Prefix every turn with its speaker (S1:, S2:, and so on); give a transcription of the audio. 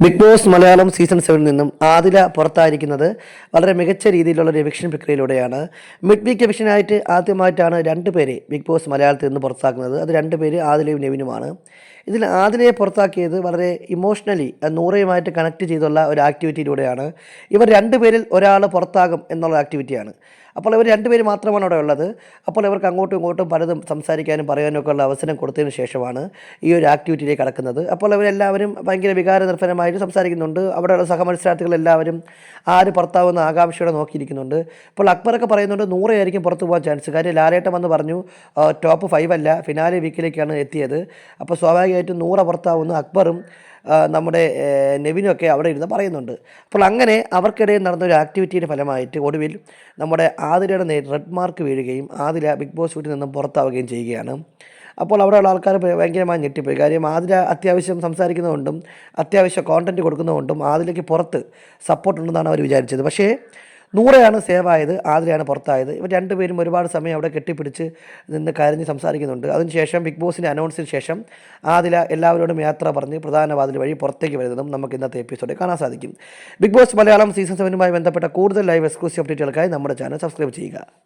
S1: Big boss Malayalam season സെവനിൽ നിന്നും ആദില പുറത്തായിരിക്കുന്നത് വളരെ മികച്ച രീതിയിലുള്ള ഒരു എവിക്ഷൻ പ്രക്രിയയിലൂടെയാണ്. മിഡ് വീക്ക് എവിക്ഷനായിട്ട് ആദ്യമായിട്ടാണ് രണ്ട് പേരെ ബിഗ് ബോസ് മലയാളത്തിൽ നിന്ന് പുറത്താക്കുന്നത്. അത് രണ്ട് പേര് ആദിലയും നെവിനുമാണ്. ഇതിൽ ആദിലയെ പുറത്താക്കിയത് വളരെ ഇമോഷണലി നൂറയുമായിട്ട് കണക്ട് ചെയ്തുള്ള ഒരു ആക്ടിവിറ്റിയിലൂടെയാണ് ഇവർ രണ്ടുപേരിൽ ഒരാൾ പുറത്താകും എന്നുള്ള ആക്ടിവിറ്റിയാണ് അപ്പോൾ ഇവർ രണ്ടുപേര് മാത്രമാണ് അവിടെ ഉള്ളത്. അപ്പോൾ ഇവർക്ക് അങ്ങോട്ടും ഇങ്ങോട്ടും പലതും സംസാരിക്കാനും പറയാനും ഒക്കെ ഉള്ള അവസരം കൊടുത്തതിന് ശേഷമാണ് ഈ ഒരു ആക്ടിവിറ്റിയിലേക്ക് കടക്കുന്നത്. അപ്പോൾ ഇവരെല്ലാവരും ഭയങ്കര വികാര നിർഭരമായിട്ട് സംസാരിക്കുന്നുണ്ട്. അവിടെയുള്ള സഹമത്സരാർത്ഥികളെല്ലാവരും ആര് പുറത്താവുന്ന ആകാംക്ഷയോടെ നോക്കിയിരിക്കുന്നുണ്ട്. ഇപ്പോൾ അക്ബറൊക്കെ പറയുന്നുണ്ട് നൂറായിരിക്കും പുറത്ത് പോകാൻ ചാൻസ് കാര്യം ലാലേട്ടം വന്ന് പറഞ്ഞു ടോപ്പ് ഫൈവ് അല്ല ഫിനാലെ വീക്കിലേക്കാണ് എത്തിയത്. അപ്പോൾ സ്വാഭാവികമായിട്ടും നൂറ പുറത്താവുന്ന അക്ബറും നമ്മുടെ നെവിനൊക്കെ അവിടെ ഇരുന്ന് പറയുന്നുണ്ട്. അപ്പോൾ അങ്ങനെ അവർക്കിടയിൽ നടന്ന ഒരു ആക്ടിവിറ്റിയുടെ ഫലമായിട്ട് ഒടുവിൽ നമ്മുടെ ആതിരയുടെ റെഡ് മാർക്ക് വീഴുകയും ആതിര ബിഗ് ബോസ് വീട്ടിൽ നിന്നും പുറത്താവുകയും ചെയ്യുകയാണ്. അപ്പോൾ അവിടെയുള്ള ആൾക്കാർ ഭയങ്കരമായി ഞെട്ടിപ്പോയി. കാര്യം ആതിര അത്യാവശ്യം സംസാരിക്കുന്നതുകൊണ്ടും അത്യാവശ്യം കോണ്ടന്റ് കൊടുക്കുന്നതുകൊണ്ടും ആതിലേക്ക് പുറത്ത് സപ്പോർട്ട് ഉണ്ടെന്നാണ് അവർ വിചാരിച്ചത്. പക്ഷേ നൂറയാണ് സേവ് ആയത് ആതിരയാണ് പുറത്തായത്. ഇവർ രണ്ടുപേരും ഒരുപാട് സമയം അവിടെ കെട്ടിപ്പിടിച്ച് നിന്ന് കരഞ്ഞ് സംസാരിക്കുന്നുണ്ട്. അതിനുശേഷം ബിഗ് ബോസിന്റെ അനൗൺസിന് ശേഷം ആതില എല്ലാവരോടും യാത്ര പറഞ്ഞ് പ്രധാന വാതിൽ വഴി പുറത്തേക്ക് വരുന്നതും നമുക്ക് ഇന്നത്തെ എപ്പിസോഡിൽ കാണാൻ സാധിക്കും. ബിഗ് ബോസ് മലയാളം സീസൺ സെവനുമായി ബന്ധപ്പെട്ട കൂടുതൽ ലൈവ് എക്സ്ക്ലൂസീവ് അപ്ഡേറ്റുകൾക്കായി നമ്മുടെ ചാനൽ സബ്സ്ക്രൈബ് ചെയ്യുക.